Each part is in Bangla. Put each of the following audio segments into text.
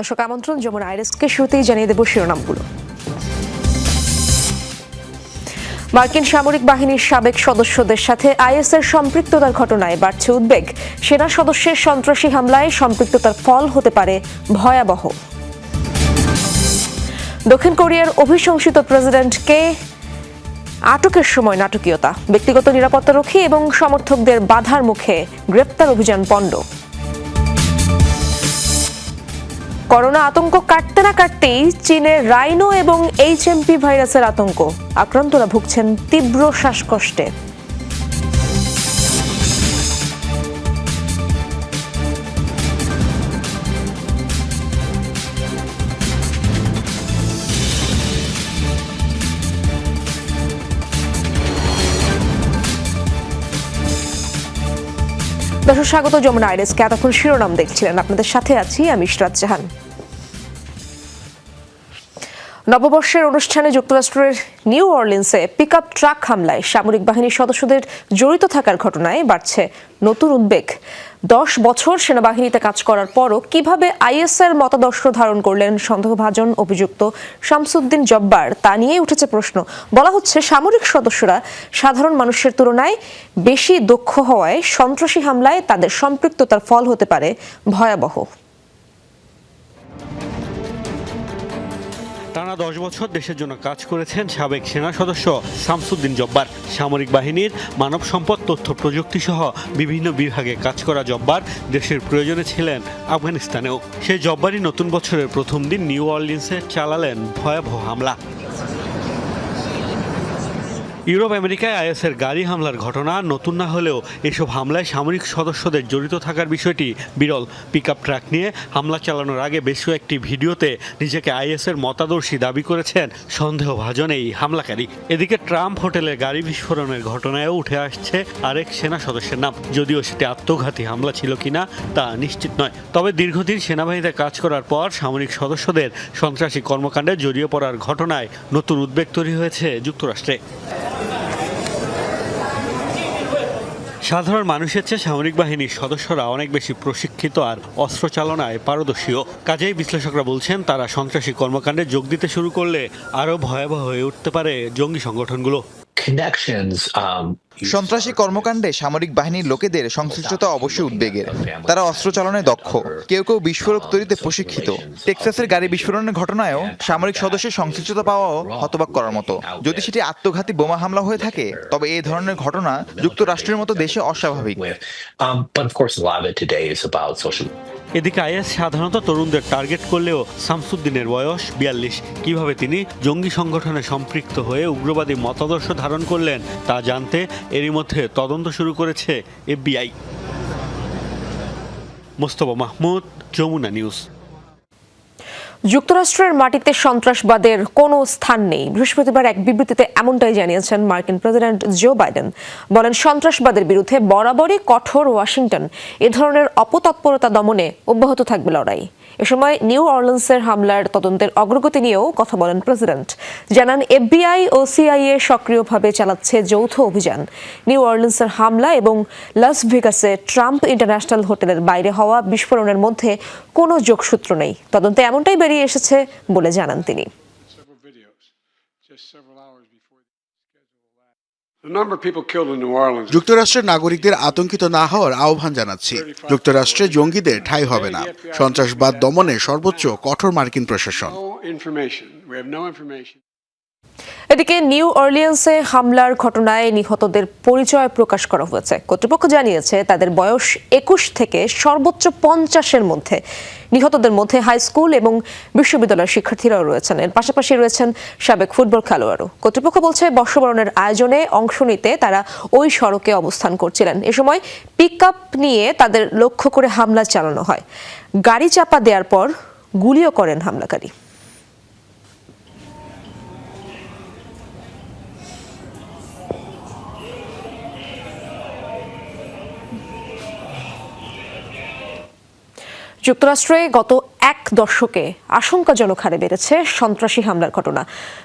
দর্শক আমন্ত্রণ, যেমন আইরিসকে শুরুতেই জানিয়ে দেব শিরোনামগুলো। মার্কিন সামরিক বাহিনীর সাবেক সদস্যদের সাথে আইএসের সম্পৃক্ততার ঘটনায় বাড়ছে উদ্বেগ। সেনা সদস্যের সন্ত্রাসী হামলায় সম্পৃক্ততার ফল হতে পারে ভয়াবহ। দক্ষিণ কোরিয়ার অভিশংসিত প্রেসিডেন্টকে আটকের সময় নাটকীয়তা। ব্যক্তিগত নিরাপত্তারক্ষী এবং সমর্থকদের বাধার মুখে গ্রেপ্তার অভিযান পণ্ড। করোনা আতঙ্ক কাটতে না কাটতেই চীনের রাইনো এবং এইচএমপি ভাইরাসের আতঙ্ক। আক্রান্তরা ভুগছেন তীব্র শ্বাসকষ্টে। দর্শক স্বাগত যমুনা আইরেসকে এতক্ষণ শিরোনাম দেখছিলেন। আপনাদের সাথে আছি আমি ইশরাত জাহান। নববর্ষের অনুষ্ঠানে যুক্তরাষ্ট্রের নিউ অর্লিন্সে পিক ট্রাক হামলায় সামরিক বাহিনীর সদস্যদের জড়িত থাকার ঘটনায় বাড়ছে নতুন উদ্বেগ। দশ বছর সেনাবাহিনীতে কাজ করার পরও কীভাবে আইএসএর মতাদর্শ ধারণ করলেন সন্দেহভাজন অভিযুক্ত শামসুদ্দিন জব্বার, তা নিয়ে উঠেছে প্রশ্ন। বলা হচ্ছে, সামরিক সদস্যরা সাধারণ মানুষের তুলনায় বেশি দক্ষ হওয়ায় সন্ত্রাসী হামলায় তাদের সম্পৃক্ততার ফল হতে পারে ভয়াবহ। টানা দশ বছর দেশের জন্য কাজ করেছেন সাবেক সেনা সদস্য শামসুদ্দিন জব্বার। সামরিক বাহিনীর মানব সম্পদ, তথ্য, প্রযুক্তি সহ বিভিন্ন বিভাগে কাজ করা জব্বার দেশের প্রয়োজনে ছিলেন আফগানিস্তানেও। সেই জব্বারই নতুন বছরের প্রথম দিন নিউ অর্লিন্সে চালালেন ভয়াবহ হামলা। ইউরোপ, আমেরিকায় আইএসের গাড়ি হামলার ঘটনা, নতুন না হলেও এসব হামলায় সামরিক সদস্যদের জড়িত থাকার বিষয়টি বিরল। পিক ট্রাক নিয়ে হামলা চালানোর আগে বেশ কয়েকটি ভিডিওতে নিজেকে আইএসের মতাদর্শী দাবি করেছেন সন্দেহভাজন এই হামলাকারী। এদিকে ট্রাম্প হোটেলে গাড়ি বিস্ফোরণের ঘটনায়ও উঠে আসছে আরেক সেনা সদস্যের নাম। যদিও সেটি আত্মঘাতী হামলা ছিল কিনা তা নিশ্চিত নয়। তবে দীর্ঘদিন সেনাবাহিনীতে কাজ করার পর সামরিক সদস্যদের সন্ত্রাসী কর্মকাণ্ডে জড়িয়ে পড়ার ঘটনায় নতুন উদ্বেগ তৈরি হয়েছে যুক্তরাষ্ট্রে। সাধারণ মানুষের চেয়ে সামরিক বাহিনীর সদস্যরা অনেক বেশি প্রশিক্ষিত আর অস্ত্র চালনায় পারদর্শীও। কাজেই বিশ্লেষকরা বলছেন, তারা সন্ত্রাসী কর্মকাণ্ডে যোগ দিতে শুরু করলে আরও ভয়াবহ হয়ে উঠতে পারে জঙ্গি সংগঠনগুলো। Connections um সন্ত্রাসী কর্মকাণ্ডে সামরিক বাহিনীর লোকেদের সংশ্লিষ্টতা অবশ্যই উদ্বেগের। তারা অস্ত্র চালনায় দক্ষ। কেউ কেউ বিস্ফোরক তৈরিতে প্রশিক্ষিত। টেক্সাসের গাড়ি বিস্ফোরণের ঘটনায়ও সামরিক সদস্যের সংশ্লিষ্টতা পাওয়াও হতবাক করার মতো। যদি সেটি আত্মঘাতী বোমা হামলা হয়ে থাকে তবে এই ধরনের ঘটনা যুক্তরাষ্ট্রের মতো দেশে অস্বাভাবিক। Um এদিকে আইএস সাধারণত তরুণদের টার্গেট করলেও শামসুদ্দিনের বয়স বিয়াল্লিশ। কীভাবে তিনি জঙ্গি সংগঠনে সম্পৃক্ত হয়ে উগ্রবাদী মতাদর্শ ধারণ করলেন তা জানতে এরই মধ্যে তদন্ত শুরু করেছে এফবিআই। মোস্তফা মাহমুদ, যমুনা নিউজ। যুক্তরাষ্ট্রের মাটিতে সন্ত্রাসবাদের কোনো স্থান নেই। বৃহস্পতিবার এক বিবৃতিতে এমনটাই জানিয়েছেন মার্কিন প্রেসিডেন্ট জো বাইডেন। বলেন, সন্ত্রাসবাদের বিরুদ্ধে বরাবরই কঠোর ওয়াশিংটন, এ ধরনের অপতৎপরতা দমনে অব্যাহত থাকবে লড়াই। এ সময় নিউ অর্লেন্সের হামলার তদন্তের অগ্রগতি নিয়েও কথা বলেন প্রেসিডেন্ট। জানান, এফবিআই ও সিআইএ সক্রিয়ভাবে চালাচ্ছে যৌথ অভিযান। নিউ অর্লেন্সের হামলা এবং লাস ভেগাসে ট্রাম্প ইন্টারন্যাশনাল হোটেলের বাইরে হওয়া বিস্ফোরণের মধ্যে কোনো যোগসূত্র নেই। তদন্তে এমনটাই বেরিয়ে এসেছে বলে জানান তিনি। যুক্তরাষ্ট্রের নাগরিকদের আতঙ্কিত না হওয়ার আহ্বান জানাচ্ছি। যুক্তরাষ্ট্রে জঙ্গিদের ঠাঁই হবে না। সন্ত্রাসবাদ দমনে সর্বোচ্চ কঠোর মার্কিন প্রশাসন। এদিকে নিউ অর্লিয়ান্সে হামলার ঘটনায় নিহতদের পরিচয় প্রকাশ করা হয়েছে। কর্তৃপক্ষ জানিয়েছে, তাদের বয়স একুশ থেকে সর্বোচ্চ পঞ্চাশের মধ্যে। নিহতদের মধ্যে হাই স্কুল এবং বিশ্ববিদ্যালয়ের শিক্ষার্থীরাও রয়েছেন। এর পাশাপাশি রয়েছেন সাবেক ফুটবল খেলোয়াড়ও। কর্তৃপক্ষ বলছে, বর্ষবরণের আয়োজনে অংশ নিতে তারা ওই সড়কে অবস্থান করছিলেন। এ সময় পিক নিয়ে তাদের লক্ষ্য করে হামলা চালানো হয়। গাড়ি চাপা দেওয়ার পর গুলিও করেন হামলাকারী। যুক্তরাষ্ট্রে গত এক দশকে আশঙ্কাজনক হারে বেড়েছে সন্ত্রাসী হামলার ঘটনা।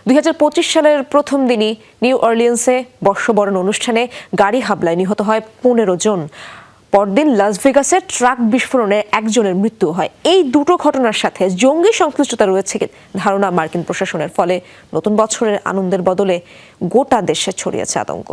দুই হাজার পঁচিশ সালের প্রথম দিনই নিউ অর্লিয়েন্সে বর্ষবরণ অনুষ্ঠানে গাড়ি হামলায় নিহত হয় পনেরো জন। পরদিন লাস ভেগাসে ট্রাক বিস্ফোরণে একজনের মৃত্যু হয়। এই দুটো ঘটনার সাথে জঙ্গি সংশ্লিষ্টতা রয়েছে ধারণা মার্কিন প্রশাসনের ফলে নতুন বছরের আনন্দের বদলে গোটা দেশে ছড়িয়েছে আতঙ্ক।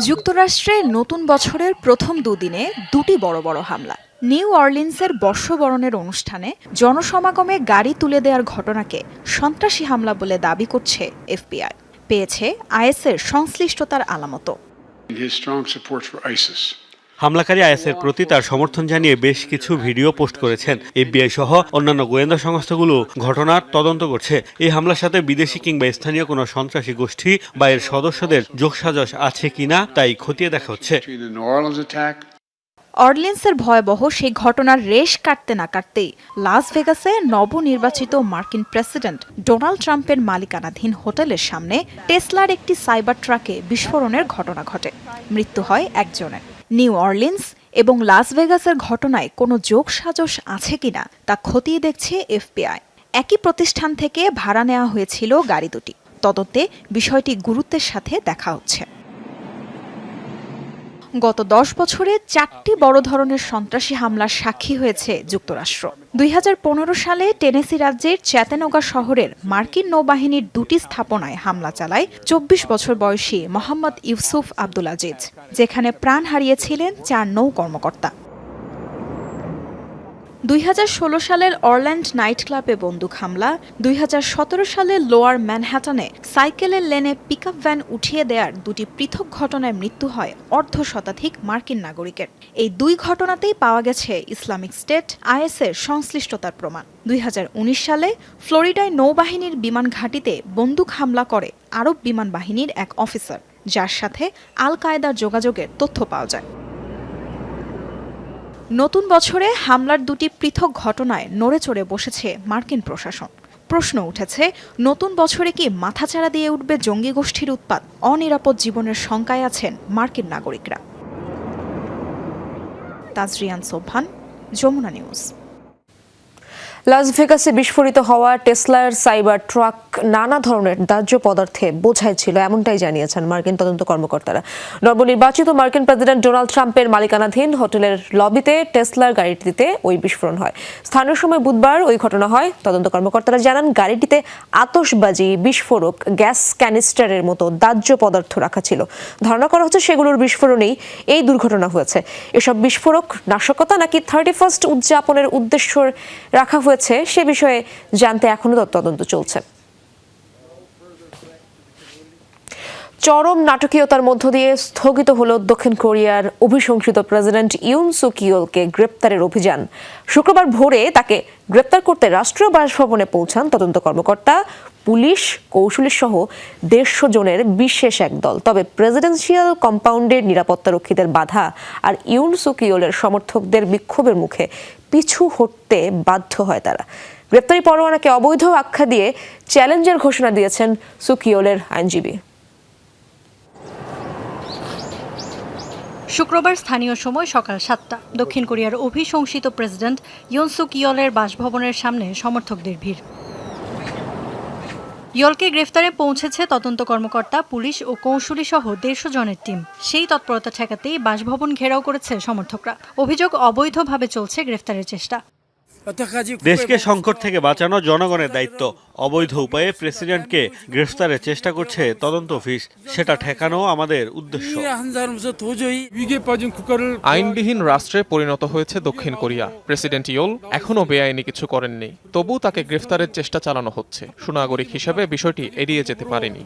যুক্তরাষ্ট্রে নতুন বছরের প্রথম দুদিনে দুটি বড় বড় হামলা। নিউ অর্লিন্সের বর্ষবরণের অনুষ্ঠানে জনসমাগমে গাড়ি তুলে দেওয়ার ঘটনাকে সন্ত্রাসী হামলা বলে দাবি করছে এফবিআই। পেয়েছে আইএসের সংশ্লিষ্টতার আলামত। হামলাকারী আইএসের প্রতি তার সমর্থন জানিয়ে বেশ কিছু ভিডিও পোস্ট করেছেন। এফবিআই সহ অন্যান্য গোয়েন্দা সংস্থাগুলো ঘটনার তদন্ত করছে। এই হামলার সাথে বিদেশি কিংবা স্থানীয় কোনো সন্ত্রাসী গোষ্ঠী বা এর সদস্যদের যোগসাজশ আছে কিনা তাই খতিয়ে দেখা হচ্ছে। অর্লিন্সের ভয়াবহ সেই ঘটনার রেশ কাটতে না কাটতেই লাস ভেগাসে নবনির্বাচিত মার্কিন প্রেসিডেন্ট ডোনাল্ড ট্রাম্পের মালিকানাধীন হোটেলের সামনে টেসলার একটি সাইবার ট্রাকে বিস্ফোরণের ঘটনা ঘটে। মৃত্যু হয় একজনের। নিউ অর্লিন্স এবং লাস ভেগাসের ঘটনায় কোনো যোগ সাজস আছে কিনা তা খতিয়ে দেখছে এফবিআই। একই প্রতিষ্ঠান থেকে ভাড়া নেওয়া হয়েছিল গাড়ি দুটি। তদন্তে বিষয়টি গুরুত্বের সাথে দেখা হচ্ছে। গত দশ বছরে চারটি বড় ধরনের সন্ত্রাসী হামলার সাক্ষী হয়েছে যুক্তরাষ্ট্র। দুই হাজার পনেরো সালে টেনেসি রাজ্যের চ্যাতেনোগা শহরের মার্কিন নৌবাহিনীর দুটি স্থাপনায় হামলা চালায় চব্বিশ বছর বয়সী মোহাম্মদ ইউসুফ আব্দুল আজিজ, যেখানে প্রাণ হারিয়েছিলেন চার নৌ কর্মকর্তা। দুই হাজার ষোলো সালের অরল্যান্ড নাইট ক্লাবে বন্দুক হামলা, দুই হাজার সতেরো সালে লোয়ার ম্যানহ্যাটনে সাইকেলের লেনে পিকআপ ভ্যান উঠিয়ে দেওয়ার দুটি পৃথক ঘটনায় মৃত্যু হয় অর্ধ শতাধিক মার্কিন নাগরিকের। এই দুই ঘটনাতেই পাওয়া গেছে ইসলামিক স্টেট আইএসের সংশ্লিষ্টতার প্রমাণ। দুই হাজার উনিশ সালে ফ্লোরিডায় নৌবাহিনীর বিমান ঘাঁটিতে বন্দুক হামলা করে আরব বিমান বাহিনীর এক অফিসার, যার সাথে আল কায়দার যোগাযোগের তথ্য পাওয়া যায়। নতুন বছরে হামলার দুটি পৃথক ঘটনায় নড়ে চড়ে বসেছে মার্কিন প্রশাসন। প্রশ্ন উঠেছে, নতুন বছরে কি মাথাচাড়া দিয়ে উঠবে জঙ্গি গোষ্ঠীর উৎপাত? অনিরাপদ জীবনের শঙ্কায় আছেন মার্কিন নাগরিকরা। তাজরিয়ান সোভান যমুনা নিউজ। লাস ভেগাসে বিস্ফোরিত হওয়া টেসলার সাইবার ট্রাক নানা ধরনের দাহ্য পদার্থে বোঝাই ছিল, এমনটাই জানিয়েছেন মার্কিন তদন্ত কর্মকর্তারা। নবনির্বাচিত মার্কিন প্রেসিডেন্ট ডোনাল্ড ট্রাম্পের মালিকানাধীন হোটেলের লবিতে টেসলার গাড়িটিতে ওই বিস্ফোরণ হয়। স্থানীয় সময় বুধবার ওই ঘটনা হয়। তদন্ত কর্মকর্তারা জানান, গাড়িটিতে আতশবাজি, বিস্ফোরক, গ্যাস ক্যানিস্টারের মতো দাহ্য পদার্থ রাখা ছিল। ধারণা করা হচ্ছে সেগুলোর বিস্ফোরণেই এই দুর্ঘটনা হয়েছে। এসব বিস্ফোরক নাশকতা নাকি থার্টি ফার্স্ট উদযাপনের উদ্দেশ্য রাখা হয়েছে সে বিষয়ে জানতে এখনও তদন্ত চলছে। চরম নাটকীয়তার মধ্য দিয়ে স্থগিত হল দক্ষিণ কোরিয়ার অভিশংসিত প্রেসিডেন্ট ইউন সুকিওলকে গ্রেপ্তারের অভিযান। শুক্রবার ভোরে তাকে গ্রেপ্তার করতে রাষ্ট্রীয় বাসভবনে পৌঁছান তদন্ত কর্মকর্তা পুলিশ কৌশলী সহ দেড়শো জনের বিশেষ এক দল তবে প্রেসিডেন্সিয়াল কম্পাউন্ডের নিরাপত্তারক্ষীদের বাধা আর ইউন সুকিওলের সমর্থকদের বিক্ষোভের মুখে পিছু হটতে বাধ্য হয় তারা। গ্রেপ্তারি পরোয়ানাকে অবৈধ আখ্যা দিয়ে চ্যালেঞ্জের ঘোষণা দিয়েছেন সুকিওলের আইনজীবী। শুক্রবার স্থানীয় সময় সকাল সাতটা। দক্ষিণ কোরিয়ার অভিশংসিত প্রেসিডেন্ট ইয়নসুক ইয়লের বাসভবনের সামনে সমর্থকদের ভিড়। ইয়লকে গ্রেফতারে পৌঁছেছে তদন্ত কর্মকর্তা, পুলিশ ও কৌশলী সহ দেড়শো জনের টিম। সেই তৎপরতা ঠেকাতেই বাসভবন ঘেরাও করেছে সমর্থকরা। অভিযোগ অবৈধভাবে চলছে গ্রেফতারের চেষ্টা। দেশকে সংকট থেকে বাঁচানো জনগণের দায়িত্ব। অবৈধ উপায়ে প্রেসিডেন্টকে গ্রেফতারের চেষ্টা করছে তদন্ত অফিস। সেটা ঠেকানো আমাদের উদ্দেশ্য। আইনবিহীন রাষ্ট্রে পরিণত হয়েছে দক্ষিণ কোরিয়া। প্রেসিডেন্ট ইয়োল এখনও বেআইনি কিছু করেননি। তবু তাকে গ্রেফতারের চেষ্টা চালানো হচ্ছে। সুনাগরিক হিসেবে বিষয়টি এড়িয়ে যেতে পারেনি।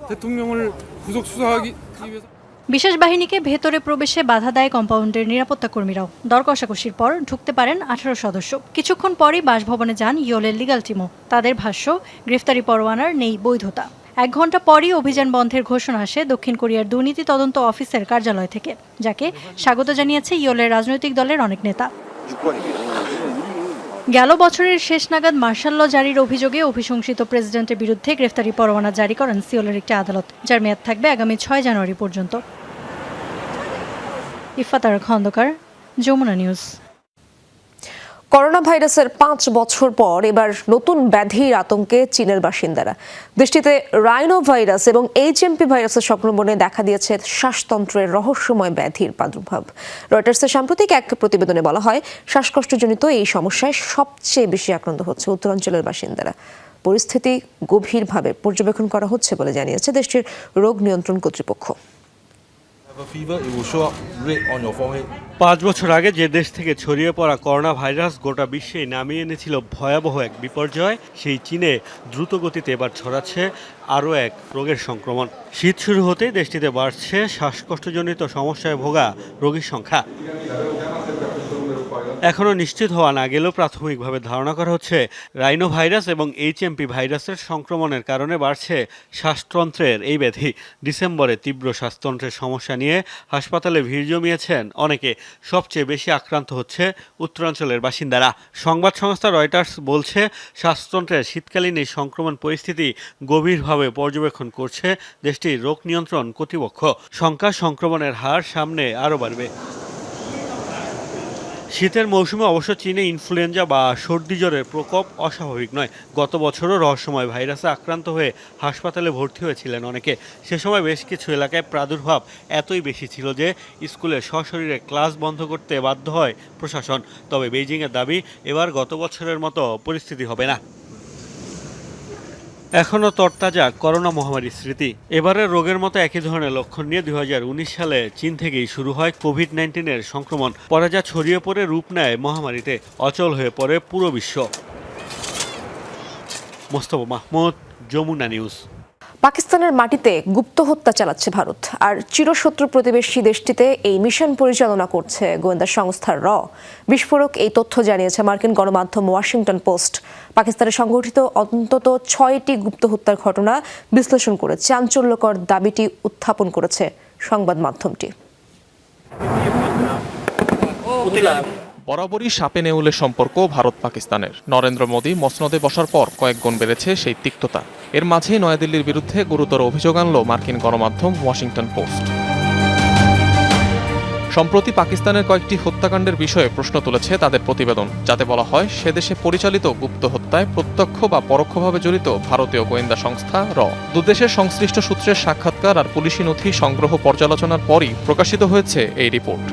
বিশেষ বাহিনীকে ভেতরে প্রবেশে বাধা দেয় কম্পাউন্ডের নিরাপত্তা কর্মীরাও। দর কষাকষির পর ঢুকতে পারেন আঠারো সদস্য। কিছুক্ষণ পরই বাসভবনে যান ইয়োলের লিগাল টিমও। তাদের ভাষ্য, গ্রেফতারি পরোয়ানার নেই বৈধতা। এক ঘণ্টা পরই অভিযান বন্ধের ঘোষণা আসে দক্ষিণ কোরিয়ার দুর্নীতি তদন্ত অফিসের কার্যালয় থেকে, যাকে স্বাগত জানিয়েছে ইয়োলের রাজনৈতিক দলের অনেক নেতা। গেল বছরের শেষ নাগাদ মার্শাল ল জারির অভিযোগে অভিশংসিত প্রেসিডেন্টের বিরুদ্ধে গ্রেফতারি পরোয়ানা জারি করেন সিওলের একটি আদালত, যার মেয়াদ থাকবে আগামী ছয় জানুয়ারি পর্যন্ত। ইফাতার খন্দকার, যমুনা নিউজ। করোনা ভাইরাসের পাঁচ বছর পর এবার নতুন ব্যাধির আতঙ্কে চীনের বাসিন্দারা। দেশটিতে রাইনো ভাইরাস এবং এইচএমপি ভাইরাসের সংক্রমণে দেখা দিয়েছে শ্বাসতন্ত্রের রহস্যময় ব্যাধির প্রাদুর্ভাব। রয়টার্সের সাম্প্রতিক এক প্রতিবেদনে বলা হয়, শ্বাসকষ্টজনিত এই সমস্যায় সবচেয়ে বেশি আক্রান্ত হচ্ছে উত্তরাঞ্চলের বাসিন্দারা। পরিস্থিতি গভীরভাবে পর্যবেক্ষণ করা হচ্ছে বলে জানিয়েছে দেশটির রোগ নিয়ন্ত্রণ কর্তৃপক্ষ। পাঁচ বছর আগে যে দেশ থেকে ছড়িয়ে পড়া করোনা ভাইরাস গোটা বিশ্বে নামিয়ে এনেছিল ভয়াবহ এক বিপর্যয়, সেই চীনে দ্রুত গতিতে এবার ছড়াচ্ছে আরও এক রোগের সংক্রমণ। শীত শুরু হতেই দেশটিতে বাড়ছে শ্বাসকষ্টজনিত সমস্যায় ভোগা রোগীর সংখ্যা। এখনও নিশ্চিত হওয়া না গেলেও প্রাথমিকভাবে ধারণা করা হচ্ছে রাইনো ভাইরাস এবং এইচএমপি ভাইরাসের সংক্রমণের কারণে বাড়ছে শ্বাসতন্ত্রের এই ব্যাধি। ডিসেম্বরে তীব্র শ্বাসতন্ত্রের সমস্যা নিয়ে হাসপাতালে ভিড় জমিয়েছেন অনেকে। সবচেয়ে বেশি আক্রান্ত হচ্ছে উত্তরাঞ্চলের বাসিন্দারা। সংবাদ সংস্থা রয়টার্স বলছে, শ্বাসতন্ত্রের শীতকালীন এই সংক্রমণ পরিস্থিতি গভীরভাবে পর্যবেক্ষণ করছে দেশটির রোগ নিয়ন্ত্রণ কর্তৃপক্ষ। সংখ্যা সংক্রমণের হার সামনে আরও বাড়বে। শীতের মৌসুমে অবশ্য চীনে ইনফ্লুয়েঞ্জা বা সর্দি জ্বরের প্রকোপ অস্বাভাবিক নয়। গত বছরও রহস্যময় ভাইরাসে আক্রান্ত হয়ে হাসপাতালে ভর্তি হয়েছিলেন অনেকে। সে সময় বেশ কিছু এলাকায় প্রাদুর্ভাব এতই বেশি ছিল যে স্কুলে সশরীরে ক্লাস বন্ধ করতে বাধ্য হয় প্রশাসন। তবে বেইজিংয়ের দাবি, এবার গত বছরের মতো পরিস্থিতি হবে না। এখনও তরতাজা করোনা মহামারীর স্মৃতি। এবারে রোগের মতো একই ধরনের লক্ষণ নিয়ে দু হাজার উনিশ সালে চীন থেকেই শুরু হয় কোভিড নাইন্টিনের সংক্রমণ। পরে যা ছড়িয়ে পড়ে রূপ নেয় মহামারীতে, অচল হয়ে পড়ে পুরো বিশ্ব। মোস্তফা মাহমুদ, যমুনা নিউজ। পাকিস্তানের মাটিতে গুপ্ত হত্যা চালাচ্ছে ভারত, আর চিরশত্রু প্রতিবেশী দেশটিতে এই মিশন পরিচালনা করছে গোয়েন্দা সংস্থার র। বিস্ফোরক এই তথ্য জানিয়েছে মার্কিন গণমাধ্যম ওয়াশিংটন পোস্ট। পাকিস্তানে সংঘটিত অন্তত ছয়টি গুপ্ত হত্যার ঘটনা বিশ্লেষণ করে চাঞ্চল্যকর দাবিটি উত্থাপন করেছে সংবাদ মাধ্যমটি। বরাবরই সাপে নেউলের সম্পর্ক ভারত পাকিস্তানের। নরেন্দ্র মোদী মসনদে বসার পর কয়েক গুণ বেড়েছে সেই তিক্ততা। এর মাঝেই নয়াদিল্লির বিরুদ্ধে গুরুতর অভিযোগ আনল মার্কিন গণমাধ্যম ওয়াশিংটন পোস্ট। সম্প্রতি পাকিস্তানের কয়েকটি হত্যাকাণ্ডের বিষয়ে প্রশ্ন তুলেছে তাদের প্রতিবেদন, যাতে বলা হয় সে দেশে পরিচালিত গুপ্ত হত্যায় প্রত্যক্ষ বা পরোক্ষভাবে জড়িত ভারতীয় গোয়েন্দা সংস্থা র। দুদেশের সংশ্লিষ্ট সূত্রের সাক্ষাৎকার আর পুলিশি নথি সংগ্রহ পর্যালোচনার পরই প্রকাশিত হয়েছে এই রিপোর্ট।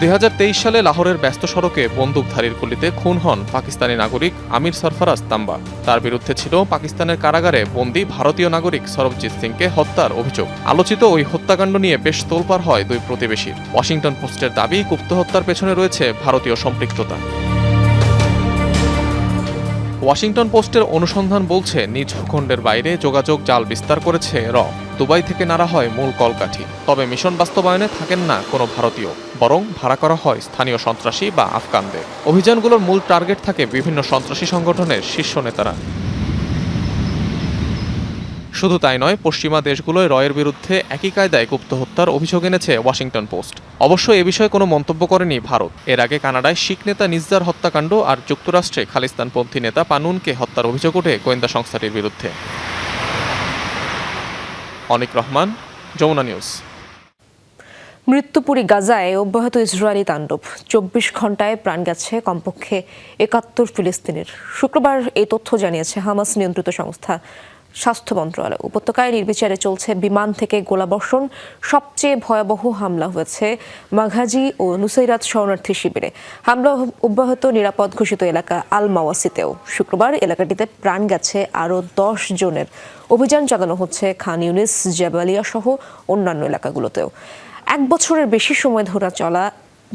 দুই হাজার তেইশ সালে লাহোরের ব্যস্ত সড়কে বন্দুকধারীর গুলিতে খুন হন পাকিস্তানি নাগরিক আমির সরফরাজ তাম্বা। তার বিরুদ্ধে ছিল পাকিস্তানের কারাগারে বন্দী ভারতীয় নাগরিক সরবজিৎ সিংকে হত্যার অভিযোগ। আলোচিত ওই হত্যাকাণ্ড নিয়ে বেশ তোলপার হয় দুই প্রতিবেশীর। ওয়াশিংটন পোস্টের দাবি গুপ্ত হত্যার পেছনে রয়েছে ভারতীয় সম্পৃক্ততা। ওয়াশিংটন পোস্টের অনুসন্ধান বলছে, নিজ ভূখণ্ডের বাইরে যোগাযোগ জাল বিস্তার করেছে র। দুবাই থেকে নাড়া হয় মূল কলকাঠি। তবে মিশন বাস্তবায়নে থাকেন না কোনো ভারতীয়। বরং ভাড়া করা হয় স্থানীয় সন্ত্রাসী বা আফগানদের। অভিযানগুলোর মূল টার্গেট থাকে বিভিন্ন সন্ত্রাসী সংগঠনের শীর্ষ নেতারা। শুধু তাই নয়, পশ্চিমা দেশগুলোয় রয়ের বিরুদ্ধে একই কায়দায় গুপ্ত হত্যার অভিযোগ এনেছে ওয়াশিংটন পোস্ট। অবশ্য এ বিষয়ে কোনো মন্তব্য করেনি ভারত। এর আগে কানাডায় শিখ নেতা নিজ্জার হত্যাকাণ্ড আর যুক্তরাষ্ট্রে খালিস্তানপন্থী নেতা পানুনকে হত্যার অভিযোগ ওঠে গোয়েন্দা সংস্থাটির বিরুদ্ধে। অনিক রহমান, যমুনা নিউজ। মৃত্যুপুরী গাজায় অব্যাহত ইসরায়েলি তাণ্ডব। চব্বিশ ঘন্টায় প্রাণ গেছে কমপক্ষে একাত্তর ফিলিস্তিনের। শুক্রবার এই তথ্য জানিয়েছে হামাস নিয়ন্ত্রিত সংস্থা। স্বাস্থ্য মন্ত্রণালয়। উপত্যকায় নির্বিচারে চলছে বিমান থেকে গোলাবর্ষণ। সবচেয়ে ভয়াবহ হামলা হয়েছে মাঘাজি ও নুসাইরাত শরণার্থী শিবিরে। হামলা অব্যাহত নিরাপদ ঘোষিত এলাকা আল মাওয়াসিতেও শুক্রবার এলাকাটিতে প্রাণ গেছে আরও দশ জনের। অভিযান চালানো হচ্ছে খান ইউনিস, জাবালিয়া সহ অন্যান্য এলাকাগুলোতেও। এক বছরের বেশি সময় ধরে চলা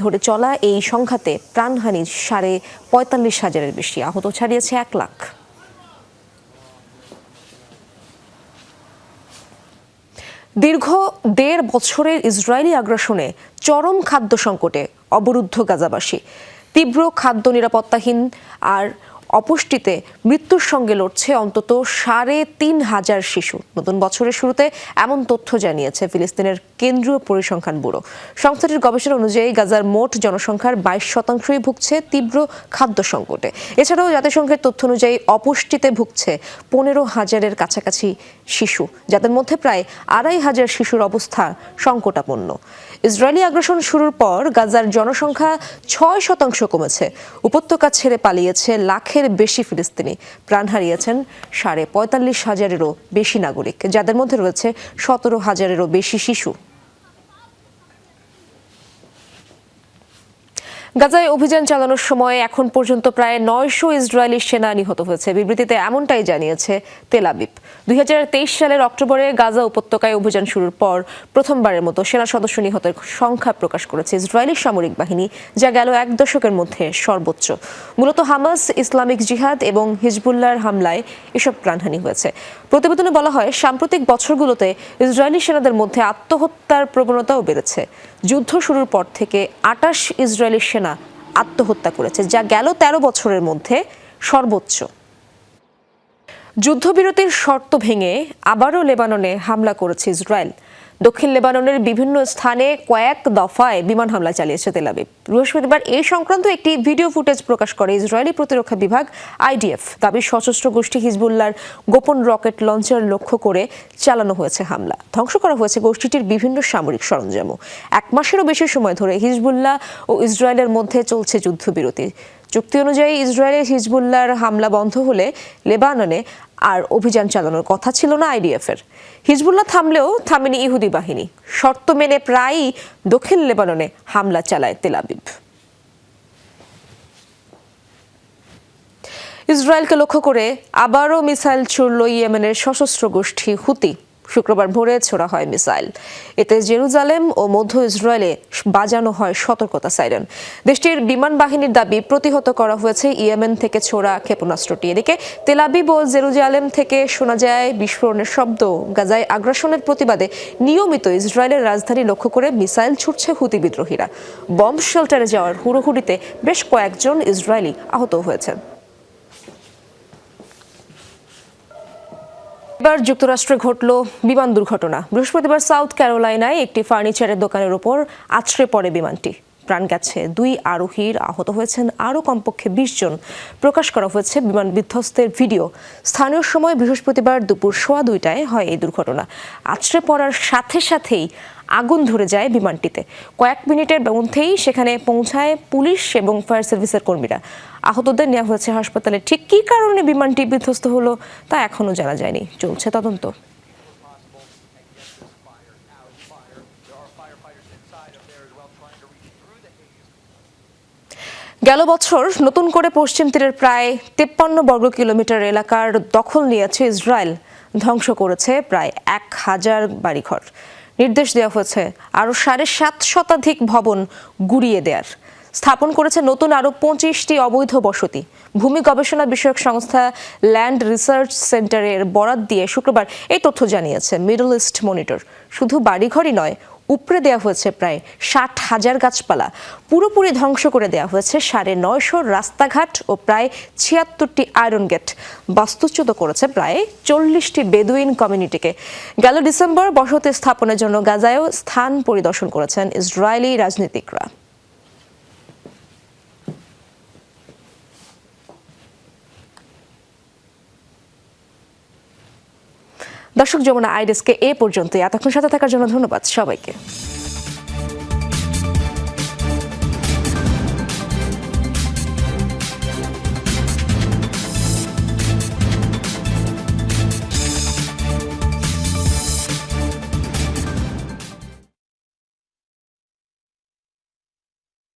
ধরে চলা এই সংঘাতে প্রাণহানি সাড়ে পঁয়তাল্লিশ হাজারের বেশি। আহত ছাড়িয়েছে এক লাখ। দীর্ঘ দেড় বছরের ইসরায়েলি আগ্রাসনে চরম খাদ্য সংকটে অবরুদ্ধ গাজাবাসী। তীব্র খাদ্য নিরাপত্তাহীন আর অপুষ্টিতে মৃত্যুর সঙ্গে লড়ছে অন্তত সাড়ে তিন হাজার শিশু। নতুন বছরের শুরুতে এমন তথ্য জানিয়েছে ফিলিস্তিনের কেন্দ্রীয় পরিসংখ্যান ব্যুরো। সংস্থাটির গবেষণা অনুযায়ী গাজার মোট জনসংখ্যার বাইশ শতাংশই ভুগছে তীব্র খাদ্য সংকটে। এছাড়াও জাতিসংঘের তথ্য অনুযায়ী অপুষ্টিতে ভুগছে পনেরো হাজারের কাছাকাছি শিশু, যাদের মধ্যে প্রায় আড়াই হাজার শিশুর অবস্থা সংকটাপন্ন। ইসরায়েলি আগ্রাসন শুরুর পর গাজার জনসংখ্যা ছয় শতাংশ কমেছে। উপত্যকা ছেড়ে পালিয়েছে লাখের বেশি ফিলিস্তিনি। প্রাণ হারিয়েছেন সাড়ে পঁয়তাল্লিশ হাজারেরও বেশি নাগরিক, যাদের মধ্যে রয়েছে সতেরো হাজারেরও বেশি শিশু। গাজায় অভিযান চালানোর সময় এখন পর্যন্ত প্রায় নয়শো ইসরায়েলি সেনা নিহত হয়েছে। বিবৃতিতে এমনটাই জানিয়েছে তেল আবিব। দুই সালের অক্টোবরে গাজা উপত্যকায় অভিযান শুরুর পর প্রথমবারের মতো সেনা সদস্য নিহতের সংখ্যা প্রকাশ করেছে ইসরায়েলি সামরিক বাহিনী, যা গেল এক দশকের মধ্যে সর্বোচ্চ। মূলত হামাস, ইসলামিক জিহাদ এবং হিজবুল্লাহর হামলায় এসব প্রাণহানি হয়েছে। প্রতিবেদনে বলা হয়, সাম্প্রতিক বছরগুলোতে ইসরায়েলি সেনাদের মধ্যে আত্মহত্যার প্রবণতাও বেড়েছে। যুদ্ধ শুরুর পর থেকে আটাশ ইসরায়েলি সেনা আত্মহত্যা করেছে, যা গেল ১৩ বছরের মধ্যে সর্বোচ্চ। যুদ্ধবিরতির শর্ত ভেঙে আবারও লেবাননে হামলা করেছে ইসরায়েল। দক্ষিণ লেবাননের বিভিন্ন স্থানে কয়েক দফায় বিমান হামলা চালিয়েছে তেলাবিব বৃহস্পতিবার এই সংক্রান্ত একটি ভিডিও ফুটেজ প্রকাশ করে ইসরায়েলি প্রতিরক্ষা বিভাগ, আইডিএফ। দাবি, সশস্ত্র গোষ্ঠী হিজবুল্লার গোপন রকেট লঞ্চার লক্ষ্য করে চালানো হয়েছে হামলা। ধ্বংস করা হয়েছে গোষ্ঠীটির বিভিন্ন সামরিক সরঞ্জামও। এক মাসেরও বেশি সময় ধরে হিজবুল্লাহ ও ইসরায়েলের মধ্যে চলছে যুদ্ধবিরতি। চুক্তি অনুযায়ী ইসরায়েলের হিজবুল্লাহর হামলা বন্ধ হলে লেবাননে আর অভিযান চালানোর কথা ছিল না আইডিএফ এর হিজবুল্লাহ থামলেও থামেনি ইহুদি বাহিনী। শর্ত মেনে প্রায়ই দক্ষিণ লেবাননে হামলা চালায় তেলাবিব ইসরায়েলকে লক্ষ্য করে আবারও মিসাইল ছুড়ল ইয়েমেনের সশস্ত্র গোষ্ঠী হুতি। শুক্রবার ভোরে ছোড়া হয় মিসাইল। এতে জেরুজালেম ও মধ্য ইসরায়েলে বাজানো হয় সতর্কতা সাইরেন। দেশটির বিমান বাহিনীর দাবি, প্রতিহত করা হয়েছে ইয়েমেন থেকে ছোড়া ক্ষেপণাস্ত্রটি। এদিকে তেলাবিব ও জেরুজালেম থেকে শোনা যায়, বিস্ফোরণের শব্দ গাজায় আগ্রাসনের প্রতিবাদে নিয়মিত ইসরায়েলের রাজধানী লক্ষ্য করে মিসাইল ছুটছে হুতি বিদ্রোহীরা। বম্ব শেল্টারে যাওয়ার হুড়োহুড়িতে বেশ কয়েকজন ইসরায়েলি আহত হয়েছেন। এবার যুক্তরাষ্ট্রে ঘটল বিমান দুর্ঘটনা। বৃহস্পতিবার সাউথ ক্যারোলাইনায় একটি ফার্নিচারের দোকানের ওপর আছড়ে পড়ে বিমানটি। প্রাণ গেছে দুই আরোহীর, আহত হয়েছেন আরও কমপক্ষে বিশ জন। প্রকাশ করা হয়েছে বিমান বিধ্বস্তের ভিডিও। স্থানীয় সময় বৃহস্পতিবার দুপুর সোয়া দুইটায় হয় এই দুর্ঘটনা। আছড়ে পড়ার সাথে সাথেই আগুন ধরে যায় বিমানটিতে। কয়েক মিনিটের মধ্যেই সেখানে পৌঁছায় পুলিশ এবং ফায়ার সার্ভিসের কর্মীরা। আহতদের নেওয়া হয়েছে হাসপাতালে। ঠিক কী কারণে বিমানটি বিধ্বস্ত হলো তা এখনও জানা যায়নি। চলছে তদন্ত। গেল বছর নতুন করে পশ্চিম তীরের প্রায় তেপ্পান্ন বর্গ কিলোমিটার এলাকার দখল নিয়েছে ইসরায়েল। ধ্বংস করেছে প্রায় এক হাজার বাড়িঘর। নির্দেশ দেওয়া হয়েছে। আরও সাড়ে সাত শতাধিক ভবন গুড়িয়ে দেওয়ার স্থাপন করেছে নতুন আরও পঁচিশটি অবৈধ বসতি। ভূমি গবেষণা বিষয়ক সংস্থা ল্যান্ড রিসার্চ সেন্টারের বরাদ দিয়ে শুক্রবার এই তথ্য জানিয়েছে মিডল ইস্ট মনিটর। শুধু বাড়িঘরই নয় উপড়ে দেওয়া হয়েছে প্রায় ষাট হাজার গাছপালা। পুরোপুরি ধ্বংস করে দেওয়া হয়েছে সাড়ে নয়শো রাস্তাঘাট ও প্রায় ছিয়াত্তরটি আয়রন গেট। বাস্তুচ্যুত করেছে প্রায় চল্লিশটি বেদুইন কমিউনিটিকে। গেল ডিসেম্বর বসতি স্থাপনের জন্য গাজায়ও স্থান পরিদর্শন করেছেন ইসরায়েলি রাজনীতিকরা। দর্শক যমুনা আইডেসকে এ পর্যন্ত এতক্ষণ সাথে থাকার জন্য ধন্যবাদ সবাইকে।